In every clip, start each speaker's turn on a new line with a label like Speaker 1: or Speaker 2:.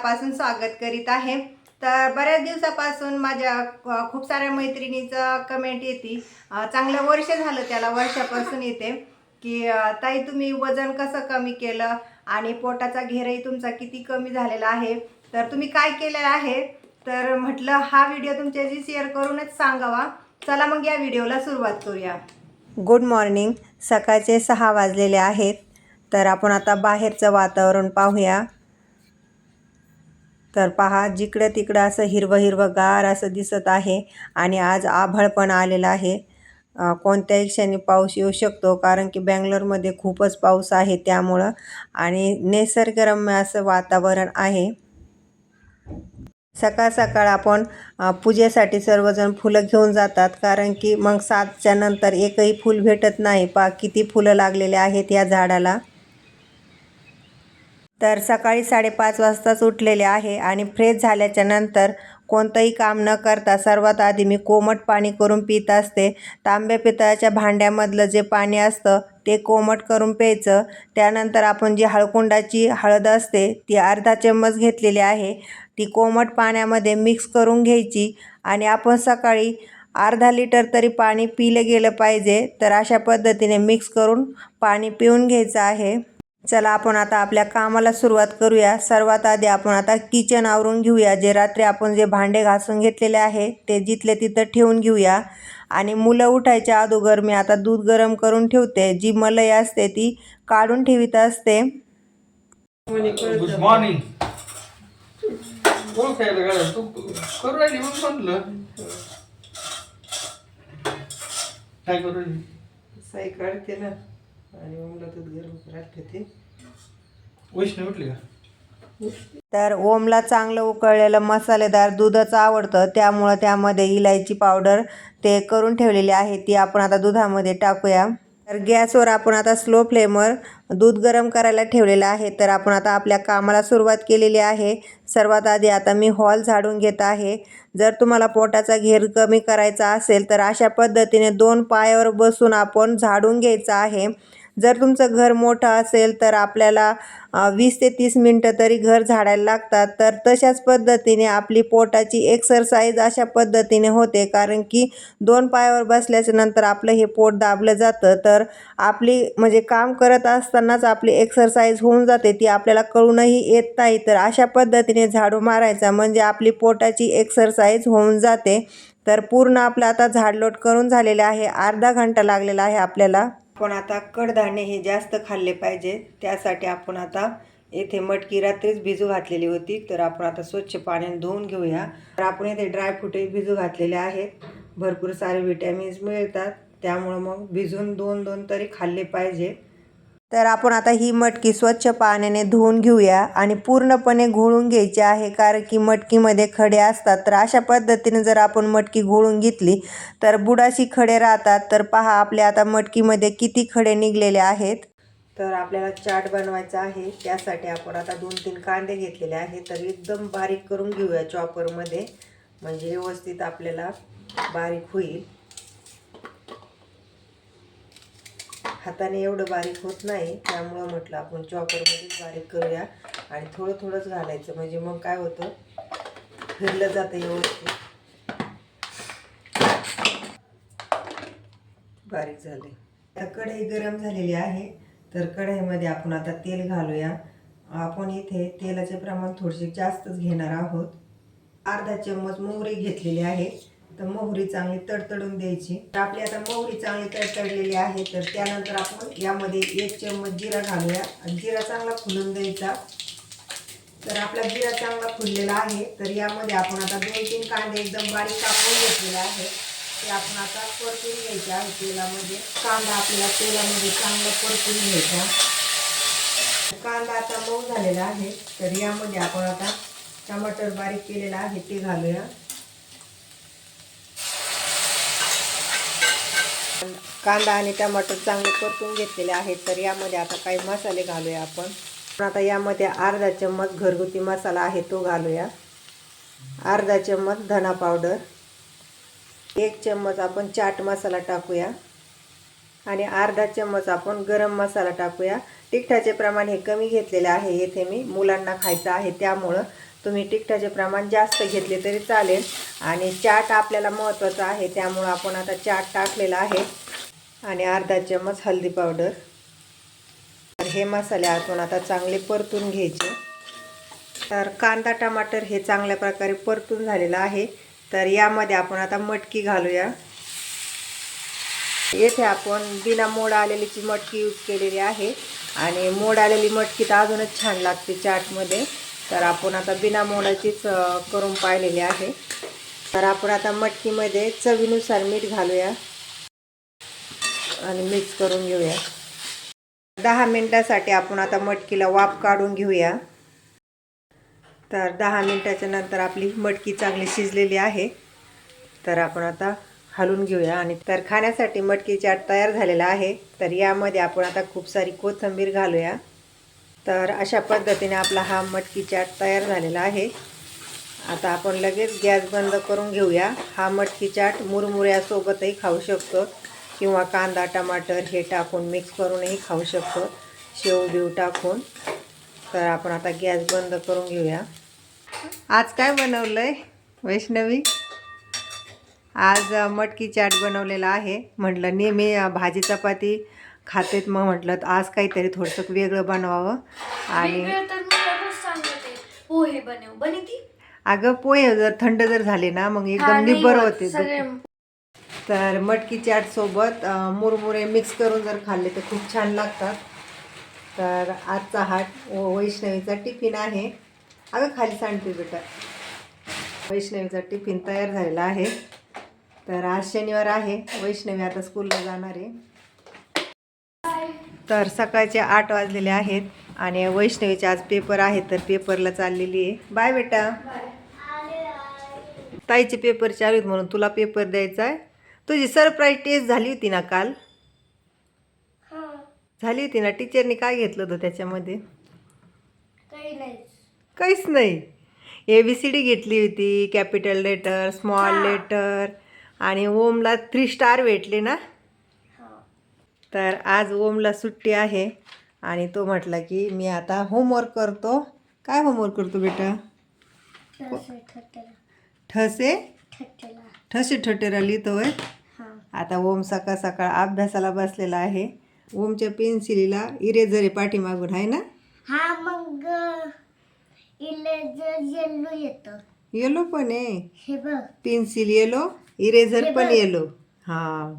Speaker 1: मनापासून स्वागत करीत आहे. तर बऱ्याच दिवसापासून माझ्या खूप साऱ्या मैत्रिणीचं कमेंट येते. चांगलं वर्ष झालं त्याला वर्षापासून येते. की ताई तुम्ही वजन कसं कमी केलं? आणि पोटाचा घेरही तुमचा किती कमी झालेला आहे? तर तुम्ही काय केलेलं आहे? तर म्हटलं हा व्हिडिओ तुमच्याशी शेअर करूनच सांगावा. चला मग या व्हिडिओला सुरुवात करूया. गुड मॉर्निंग सकाळचे सहा वाजलेले आहेत. तर आपण आता बाहेरचं वातावरण पाहूया. तर पहा जिकडं तिकडं असं हिरवं हिरवं गार असं दिसत आहे आणि आज आभाळ पण आलेलं आहे. कोणत्याही क्षणी पाऊस येऊ शकतो कारण की बँगलोरमध्ये खूपच पाऊस आहे त्यामुळं आणि निसर्गरम्य असं वातावरण आहे. सकाळ सकाळ आपण पूजेसाठी सर्वजण फुलं घेऊन जातात कारण की मग सातच्या नंतर एकही फूल भेटत नाही. पा किती फुलं लागलेले आहेत या झाडाला. तर सकाळी साडेपाच वाजताच उठलेले आहे आणि फ्रेश झाल्याच्यानंतर कोणतंही काम न करता सर्वात आधी मी कोमट पाणी करून पित असते. तांब्या पितळाच्या भांड्यामधलं जे पाणी असतं ते कोमट करून प्यायचं. त्यानंतर आपण जी हळकुंडाची हळद असते ती अर्धा चम्मच घेतलेली आहे. ती कोमट पाण्यामध्ये मिक्स करून घ्यायची आणि आपण सकाळी अर्धा लिटर तरी पाणी पिलं गेलं पाहिजे तर अशा पद्धतीने मिक्स करून पाणी पिऊन घ्यायचं आहे. चला आपण आता आपल्या कामाला सुरुवात करूया. सर्वात आधी आपण आता किचन आवरून घेऊया. जे रात्री आपण जे भांडे घासून घेतलेले आहे ते जिथले तिथं ठेवून घेऊया. आणि मुलं उठायच्या अगोदर मी आता दूध गरम करून ठेवते. जी मलई असते ती काढून ठेवीत असते.
Speaker 2: गुड मॉर्निंग काय करू
Speaker 1: आणि दूध गरम ते.
Speaker 2: वैष्णवी उठली का?
Speaker 1: तर ओमला चांगलं उकळलेलं मसालेदार दूधच आवडतं त्यामुळं त्यामध्ये इलायची पावडर ते करून ठेवलेली आहे ती आपण आता दुधामध्ये टाकूया. तर गॅसवर आपण आता स्लो फ्लेमवर दूध गरम करायला ठेवलेलं आहे तर आपण आता आपल्या कामाला सुरुवात केलेली आहे. सर्वात आधी आता मी हॉल झाडून घेत आहे. जर तुम्हाला पोटाचा घेर कमी करायचा असेल तर अशा पद्धतीने दोन पायावर बसून आपण झाडून घ्यायचं आहे. जर तुमचं घर मोठं असेल तर आपल्याला वीस ते तीस मिनटं तरी घर झाडायला लागतात. तर तशाच पद्धतीने आपली पोटाची एक्सरसाइज अशा पद्धतीने होते. कारण की दोन पायावर बसल्याच्या नंतर आपलं हे पोट दाबलं जातं. तर आपली म्हणजे काम करत असतानाच आपली एक्सरसाइज होऊन जाते. ती आपल्याला कळूनही येत नाही. तर अशा पद्धतीने झाडू मारायचा म्हणजे आपली पोटाची एक्सरसाइज होऊन जाते. तर पूर्ण आपलं आता झाडलोट करून झालेले आहे. अर्धा घंटा लागलेला आहे आपल्याला. आपण आता कडधान्य हे जास्त खाल्ले पाहिजे. त्यासाठी आपण आता येथे मटकी रात्रीच भिजू घातलेली होती. तर आपण आता स्वच्छ पाण्याने धुवून घेऊया. तर आपण येथे ड्रायफ्रूटही भिजू घातलेले आहेत. भरपूर सारे विटॅमिन्स मिळतात. त्यामुळं मग भिजून दोन दोन तरी खाल्ले पाहिजे. तर आपण आता ही मटकी स्वच्छ पाण्याने धुवून घेऊया आणि पूर्णपणे घोळून घ्यायची आहे कारण की मटकीमध्ये खडे असतात. तर अशा पद्धतीने जर आपण मटकी घोळून घेतली तर बुडाशी खडे राहतात. तर पहा आपल्या आता मटकीमध्ये किती खडे निघलेले आहेत. तर आपल्याला चाट बनवायचा आहे. त्यासाठी आपण आता दोन तीन कांदे घेतलेले आहेत. तर एकदम बारीक करून घेऊया चॉपरमध्ये म्हणजे व्यवस्थित आपल्याला बारीक होईल. हाताने एवढं बारीक होत नाही त्यामुळं म्हटलं आपण चॉपरमध्येच बारीक करूया. आणि थोडं थोडंच घालायचं म्हणजे मग काय होतं? फिरलं जातं व्यवस्थित. बारीक झाले. आता कढई गरम झालेली आहे तर कढईमध्ये आपण आता तेल घालूया. आपण इथे तेलाचे प्रमाण थोडेसे जास्तच घेणार आहोत. अर्धा चम्मच मोहरी घेतलेली आहे. तर मोहरी चांगली तडतडून द्यायची. तर आपली आता मोहरी चांगली तडतडलेली आहे तर त्यानंतर आपण यामध्ये एक चम्मच जिरा घालूया. आणि जिरा चांगला फुलून द्यायचा. तर आपला जिरा चांगला फुललेला आहे तर यामध्ये आपण आता दोन तीन कांदे एकदम बारीक कापून घेतलेले आहेत. ते आपण आता परतून घ्यायचे आहे तेलामध्ये. कांदा आपल्याला तेलामध्ये चांगला परतून घ्यायचा. कांदा आता मऊ झालेला आहे तर यामध्ये आपण आता टमाटर बारीक केलेला आहे ते घालूया. कांदा आणि टमाटर चांगले परतून घेतलेले आहेत. तर यामध्ये आता काही मसाले घालूया आपण. पण आता यामध्ये अर्धा चम्मच घरगुती मसाला आहे तो घालूया. अर्धा चम्मच धना पावडर. एक चम्मच आपण चाट मसाला टाकूया. आणि अर्धा चम्मच आपण गरम मसाला टाकूया. तिखटाचे प्रमाण हे कमी घेतलेले आहे येथे मी मुलांना खायचं आहे. त्यामुळं तुम्ही तिखटाचे प्रमाण जास्त घेतले तरी चालेल. आणि चाट आपल्याला महत्त्वाचं आहे त्यामुळं आपण आता चाट टाकलेला आहे. आणि अर्धा चम्मच हळदी पावडर. तर हे मसाले आतून आता चांगले परतून घ्यायचे. तर कांदा टमाटर हे चांगल्या प्रकारे परतून झालेलं आहे. तर यामध्ये आपण आता मटकी घालूया. येथे आपण बिना मोड आलेलीची मटकी यूज केलेली आहे. आणि मोड आलेली मटकी तर अजूनच छान लागते चाटमध्ये. तर आपण आता बिना मोडाचीच करून पाहिलेली आहे. तर आपण आता मटकीमध्ये चवीनुसार मीठ घालूया. आणि मिक्स करून घेऊया. दहा मिनटासाठी आपण आता मटकीला वाफ काढून घेऊया. तर दहा मिनटाच्या नंतर आपली मटकी चांगली शिजलेली आहे. तर आपण आता हलून घेऊया आणि तर खाण्यासाठी मटकी चाट तयार झालेला आहे. तर यामध्ये आपण आता खूप सारी कोथिंबीर घालूया. तर अशा पद्धतीने आपला हा मटकी चाट तयार झालेला आहे. आता आपण लगेच गॅस बंद करून घेऊया. हा मटकी चाट मुरमुऱ्यासोबतही खाऊ शकतो. किंवा कांदा टमाटर हे टाकून मिक्स करूनही खाऊ शकतो. शेव बिव टाकून. तर आपण आता गॅस बंद करून घेऊया. आज काय बनवलं आहे वैष्णवी? आज मटकी चाट बनवलेला आहे. म्हटलं नेहमी भाजी चपाती खातेत. मग म्हटलं तर आज काहीतरी थोडंसं वेगळं बनवावं. आणि
Speaker 3: पोहे बनव. बनी ती?
Speaker 1: अगं पोहे जर थंड जर झाले ना मग एकदम निब्बर
Speaker 3: होत.
Speaker 1: तर मटकी चाट सोबत अ, मुरमुरे मिक्स करून जर खाल्ले तर खूप छान लागतात. तर आजचा हा वैष्णवीचा टिफिन आहे. अगं खाली सांगते बेटा. वैष्णवीचा टिफिन तयार झालेला आहे. तर आज शनिवार आहे. वैष्णवी आता स्कूलला जाणार आहे. तर सकाळचे आठ वाजलेले आहेत आणि वैष्णवीचे आज पेपर आहे तर पेपरला चाललेली आहे. बाय बेटा. ताईचे पेपर चालू आहेत म्हणून तुला पेपर द्यायचा आहे. तुझी सरप्राईज टेस्ट झाली होती ना काल? झाली होती ना? टीचरनी काय घेतलं होतं त्याच्यामध्ये?
Speaker 3: काही नाही.
Speaker 1: काहीच नाही. ए बी सी डी घेतली होती कॅपिटल लेटर स्मॉल लेटर आणि ओमला थ्री स्टार भेटले ना? तर आज ओमला सुट्टी आहे आणि तो म्हटला की मी आता होमवर्क करतो. काय होमवर्क करतो बेटा? ठसे ठसे? ठटेरा लिहितोय आता ओम सकाळ सकाळ अभ्यासाला बसलेला आहे. ओमच्या पेन्सिलीला इरेझर आहे पाठीमागून आहे ना?
Speaker 3: हा मग इलेजर येल्लो येतं.
Speaker 1: येलो पण आहे.
Speaker 3: हे बघ.
Speaker 1: पेन्सिल येलो इरेझर पण. येलो हां.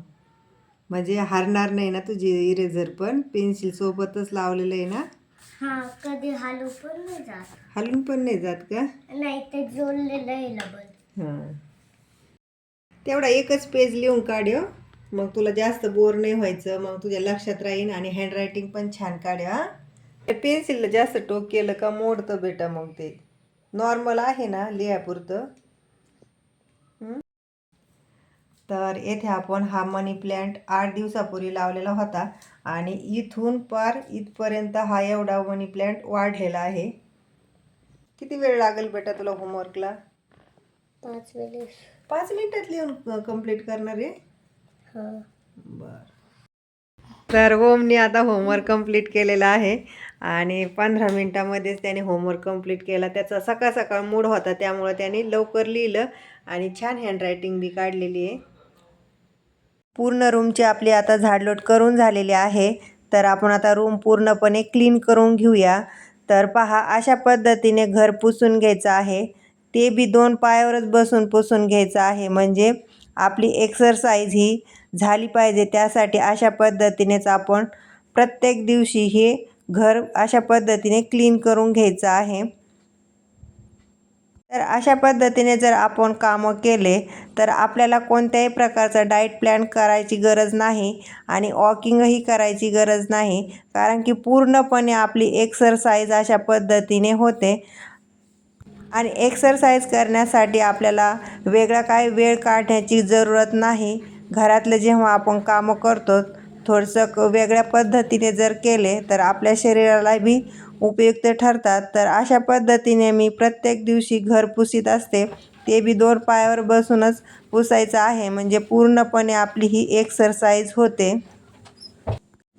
Speaker 1: म्हणजे हारणार नाही ना तुझी इरेझर पण? पेन्सिल सोबतच लावलेलं आहे ना?
Speaker 3: हा कधी हालू पण नाही जात.
Speaker 1: हलून पण नाही जात का?
Speaker 3: नाही ते जोडलेलं आहे लबल
Speaker 1: हां. तेवढा एकच पेज लिहून काढ मग तुला जास्त बोर नाही व्हायचं मग तुझ्या लक्षात राहील आणि हँडरायटिंग पण छान काढ हा. पेन्सिलला जास्त टोक केलं का मोडतं बेटा मग ते. नॉर्मल आहे ना लिहापुरतं तर येथे आपण हा मनी प्लॅन्ट आठ दिवसापूर्वी लावलेला होता आणि इथून पार इथपर्यंत हा एवढा मनी प्लॅन्ट वाढलेला आहे. किती वेळ लागेल बेटा तुला होमवर्कला
Speaker 3: पाच वेळेस.
Speaker 1: पाच मिनिटात लिहून कंप्लीट करणार आहे.
Speaker 3: हा.
Speaker 1: बर. तर ओमने आता होमवर्क कंप्लीट केलेला आहे आणि पंधरा मिनटामध्येच त्याने होमवर्क कंप्लीट केला. त्याचा सकाळ सकाळ मूड होता त्यामुळं त्याने लवकर लिहिलं आणि छान हँडरायटिंग बी काढलेली आहे. पूर्ण रूमची आपली आता झाडलोट करून झालेली आहे. तर आपण आता रूम पूर्णपणे क्लीन करून घेऊया. तर पहा अशा पद्धतीने घर पुसून घ्यायचं आहे. ते बी दोन पायावरच बसून पुसून घ्यायचं आहे. म्हणजे आपली एक्सरसाइज ही झाली पाहिजे. त्यासाठी अशा पद्धतीनेच आपण प्रत्येक दिवशी हे घर अशा पद्धतीने क्लीन करून घ्यायचं आहे. तर अशा पद्धतीने जर आपण कामं केले तर आपल्याला कोणत्याही प्रकारचा डाएट प्लॅन करायची गरज नाही आणि वॉकिंगही करायची गरज नाही. कारण की पूर्णपणे आपली एक्सरसाइज अशा पद्धतीने होते. आणि एक्सरसाइज करण्यासाठी आपल्याला वेगळा काही वेळ काढण्याची जरूरत नाही. घरातलं जेव्हा आपण कामं करतो थोडंसं क वेगळ्या पद्धतीने जर केले तर आपल्या शरीराला बी उपयुक्त ठरतात. तर अशा पद्धतीने मी प्रत्येक दिवशी घर पुसीत असते. ते बी दोन पायावर बसूनच पुसायचं आहे. म्हणजे पूर्णपणे आपली ही एक्सरसाइज होते.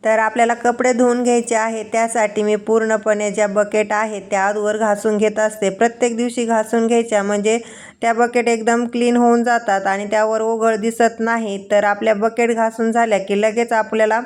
Speaker 1: तर आपल्याला कपडे धुवून घ्यायचे आहे त्यासाठी मी पूर्णपणे ज्या बकेट आहेत त्या आधवर घासून घेत असते. प्रत्येक दिवशी घासून घ्यायच्या म्हणजे त्या बकेट एकदम क्लीन होऊन जातात आणि त्यावर ओघळ दिसत नाही. तर आपल्या बकेट घासून झाल्या की लगेच आपल्याला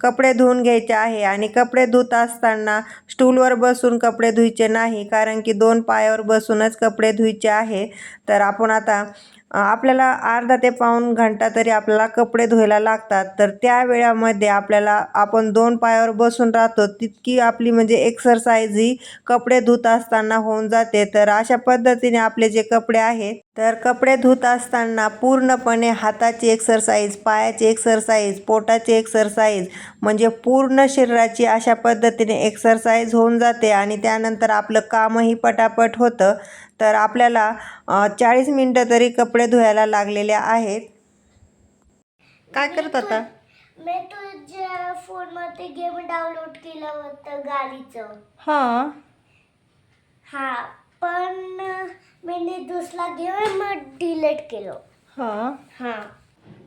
Speaker 1: कपडे धुवून घ्यायचे आहे आणि कपडे धुत असताना स्टूलवर बसून कपडे धुवायचे नाही कारण की दोन पायावर बसूनच कपडे धुवायचे आहे. तर आपण आता आपल्याला अर्धा ते पाऊण घंटा तरी आपल्याला कपडे धुवायला लागतात. तर त्या वेळामध्ये आपल्याला आपण दोन पायावर बसून राहतो तितकी आपली म्हणजे एक्सरसाइज ही कपडे धुत असताना होऊन जाते. तर अशा पद्धतीने आपले जे कपडे आहेत तर कपडे धुत असताना पूर्णपणे हाताची एक्सरसाइज पायाची एक्सरसाइज पोटाची एक्सरसाइज म्हणजे पूर्ण शरीराची अशा पद्धतीने एक्सरसाइज होऊन जाते आणि त्यानंतर आपलं कामही पटापट होतं. तर आपल्याला चाळीस मिनटं तरी कपडे धुवायला लागलेले आहेत. काय करत आता
Speaker 4: मी तुझ्या फोनमध्ये गेम डाउनलोड केलं होतं गाडीचं.
Speaker 1: हां.
Speaker 4: हा. पण मी दुसरा गेम मग डिलीट केलं.
Speaker 1: हां.
Speaker 4: हा.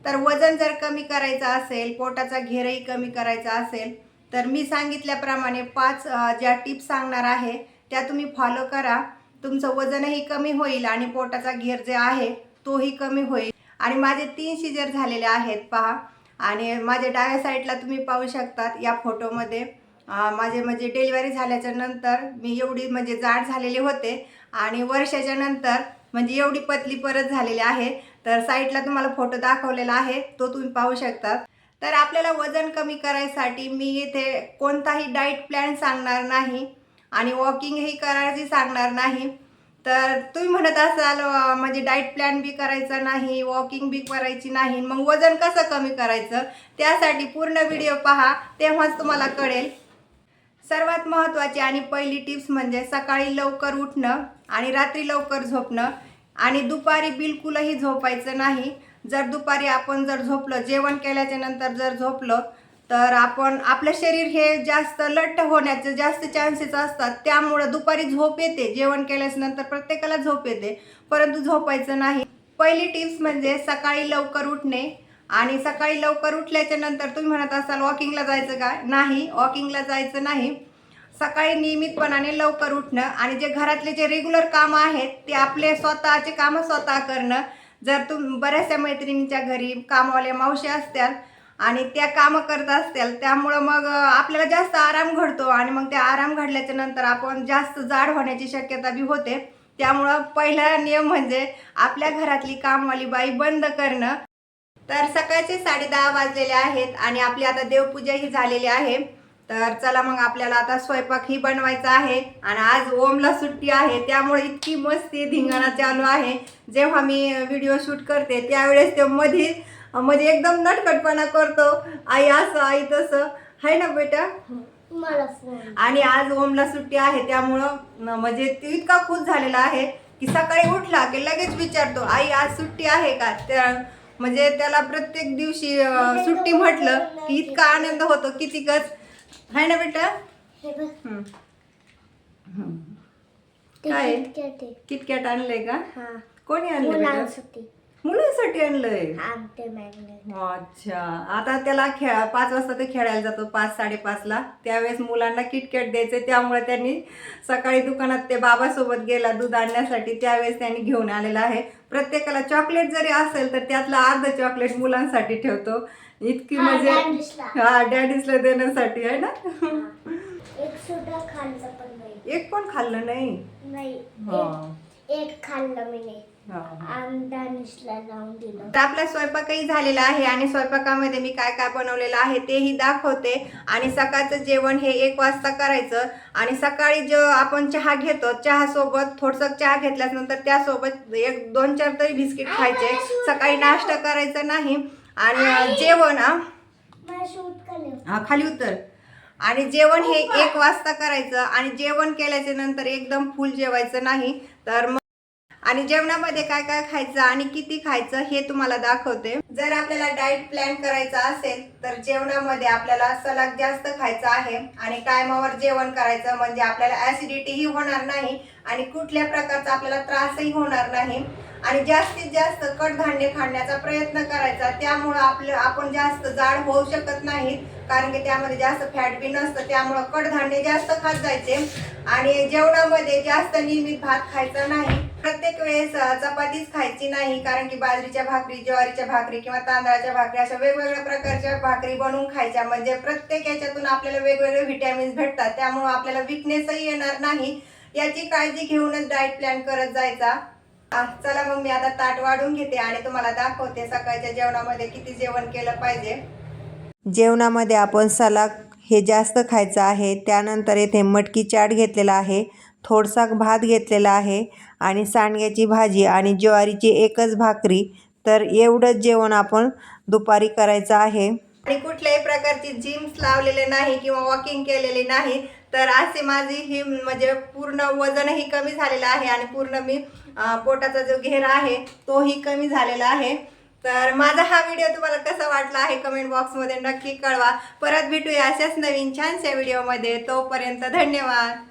Speaker 1: तर वजन जर कमी करायचं असेल पोटाचा घेरही कमी करायचा असेल तर मी सांगितल्याप्रमाणे पाच अ, ज्या टिप्स सांगणार आहे त्या तुम्ही फॉलो करा. तुमचं वजनही कमी होईल आणि पोटाचा घेर जे आहे तोही कमी होईल. आणि माझे तीन शिजर झालेले आहेत पहा. आणि माझ्या डाव्या साईडला तुम्ही पाहू शकतात या फोटोमध्ये. माझे म्हणजे डिलिव्हरी झाल्याच्यानंतर मी एवढी म्हणजे जाड झालेले होते आणि वर्षाच्या नंतर म्हणजे एवढी पतली परत झालेली आहे. तर साईडला तुम्हाला फोटो दाखवलेला आहे. तो तुम्ही पाहू शकता तर आपल्याला वजन कमी करायसाठी मी इथे कोणताही डाईट प्लॅन सांगणार नाही आणि वॉकिंगही करायची सांगणार नाही. तर तुम्ही म्हणत असाल म्हणजे डाईट प्लॅन बी करायचा नाही वॉकिंग बी करायची नाही. मग वजन कसं कमी करायचं? त्यासाठी पूर्ण व्हिडिओ पहा. तेव्हाच तुम्हाला कळेल. सर्वात महत्त्वाची आणि पहिली टिप्स म्हणजे सकाळी लवकर उठणं आणि रात्री लवकर झोपणं आणि दुपारी बिलकुलही झोपायचं नाही. जर दुपारी आपण जर झोपलं जेवण केल्याच्यानंतर जर झोपलं तर आपण आपलं शरीर हे जास्त लठ्ठ होण्याचे जास्त चान्सेस असतात. त्यामुळं दुपारी झोप येते. जेवण केल्याच्यानंतर प्रत्येकाला झोप येते. परंतु झोपायचं नाही. पहिली टिप्स म्हणजे सकाळी लवकर उठणे आणि सकाळी लवकर उठल्याच्या नंतर तुम्ही म्हणत असाल वॉकिंगला जायचं का? नाही वॉकिंगला जायचं नाही. सकाळी नियमितपणाने लवकर उठणं आणि जे घरातले जे रेग्युलर कामं आहेत ते आपले स्वतःचे कामं स्वतः करणं. जर तुम बऱ्याचशा मैत्रिणींच्या घरी कामवाल्या मावशी असत्याल आणि त्या कामं करत असतील त्यामुळं मग आपल्याला जास्त आराम घडतो आणि मग त्या आराम घडल्याच्या नंतर आपण जास्त जाड होण्याची शक्यता बी होते. त्यामुळं पहिला नियम म्हणजे आपल्या घरातली कामवाली बाई बंद करणं. तर सकाळचे साडे दहा वाजलेले आहेत आणि आपली आता देवपूजाही झालेली आहे. तर चला मग आपल्याला आता स्वयंपाकही बनवायचा आहे आणि आज ओमला सुट्टी आहे त्यामुळे इतकी मस्ती धिंगाणा चालू आहे. जेव्हा मी व्हिडिओ शूट करते त्यावेळेस ते मध्ये म्हणजे एकदम नटखटपणा करतो. आई असं आई तसं. आहे ना बेटा? आणि आज ओमला सुट्टी आहे त्यामुळं म्हणजे तो इतका खुश झालेला आहे की सकाळी उठला की लगेच विचारतो आई आज सुट्टी आहे का? त्या म्हणजे त्याला प्रत्येक दिवशी अं, सुट्टी म्हटलं की इतका आनंद होतो कितीकच आहे ना बेटा?
Speaker 4: हे बघ.
Speaker 1: हम्म.
Speaker 4: ते
Speaker 1: काय?
Speaker 4: आहे.
Speaker 1: किटकॅट आणलंय का?
Speaker 4: हा.
Speaker 1: कोणी आणलं बेटा?
Speaker 4: मुलांसाठी
Speaker 1: मुलांसाठी आणलंय.
Speaker 4: आमटे मॅग्नेट
Speaker 1: अच्छा. आता त्याला खेळा पाच वाजता ते खेळायला जातो पाच साडेपाचला. त्यावेळेस मुलांना किटकॅट द्यायचे त्यामुळे त्यांनी सकाळी दुकानात ते बाबासोबत गेला दूध आणण्यासाठी. त्यावेळेस त्यांनी घेऊन आलेला आहे. प्रत्येकाला चॉकलेट जरी असेल तर त्यातलं अर्ध चॉकलेट मुलांसाठी ठेवतो. इतकी म्हणजे. हा डॅडीसला देण्यासाठी आहे ना?
Speaker 4: एक सुद्धा खाल्लं पण नाही.
Speaker 1: एक पण खाल्लं नाही? हा.
Speaker 4: एक खाल्लं मी नाही. आमदानीसला लावून दिलं.
Speaker 1: तर आपला स्वयंपाकही झालेला आहे आणि स्वयंपाकामध्ये मी काय काय बनवलेलं आहे तेही दाखवते. आणि सकाळचं जेवण हे एक वाजता करायचं. आणि सकाळी जो आपण चहा घेतो चहा सोबत थोडंसं चहा घेतल्यानंतर त्यासोबत एक दोन चार तरी बिस्किट खायचे. सकाळी नाश्ता करायचा नाही. आणि जेवण हा. खाली उतर. आणि जेवण हे एक वाजता करायचं. आणि जेवण केल्याच्यानंतर एकदम फुल जेवायचं नाही. तर मग आणि जेवणामध्ये काय काय खायचं आणि किती खायचं हे तुम्हाला दाखवते. जर आपल्याला डाएट प्लॅन करायचा असेल तर जेवणामध्ये आपल्याला सलाद जास्त खायचा आहे आणि टायमावर जेवण करायचं म्हणजे आपल्याला ऍसिडिटीही होणार नाही आणि कुठल्या प्रकारचा आपल्याला त्रासही होणार नाही. आणि जास्तीत जास्त कडधान्य खाण्याचा प्रयत्न करायचा त्यामुळं आपलं आपण जास्त जाड होऊ शकत नाहीत कारण की त्यामध्ये जास्त फॅट बी नसतं त्यामुळं कडधान्य जास्त खात जायचे. आणि जेवणामध्ये जास्त नियमित भात खायचा नाही. प्रत्येक वेळेस चपातीच खायची नाही कारण की बाजरीच्या भाकरी ज्वारीच्या भाकरी किंवा तांदळाच्या भाकरी अशा वेगवेगळ्या प्रकारच्या भाकरी बनवून खायच्या. म्हणजे प्रत्येक याच्यातून आपल्याला वेगवेगळे व्हिटॅमिन्स भेटतात. त्यामुळं आपल्याला विकनेसही येणार नाही. याची काळजी घेऊनच डाएट प्लॅन करत जायचा. चला मग मी आता ताट वाढून घेते आणि तुम्हाला दाखवते सकाळच्या जेवणामध्ये किती जेवण केलं पाहिजे. जेवणामध्ये आपण सलाद हे जास्त खायचं आहे. त्यानंतर येथे मटकी चाट घेतलेला आहे. थोडसा भात घेतलेला आहे आणि सांडग्याची भाजी आणि ज्वारीची एकच भाकरी. तर एवढंच जेवण आपण दुपारी करायचं आहे. आणि कुठल्याही प्रकारची जिम्स लावलेले नाही किंवा वॉकिंग केलेली नाही. तर असे माझी ही म्हणजे पूर्ण वजनही कमी झालेलं आहे आणि पूर्ण मी पोटाचा जो घेरा आहे तोही कमी झालेला आहे. तर माझा हा व्हिडिओ तुम्हाला कसा वाटला आहे कमेंट बॉक्समध्ये नक्की कळवा. परत भेटूया अशाच नवीन छानशा व्हिडिओमध्ये. तोपर्यंत धन्यवाद.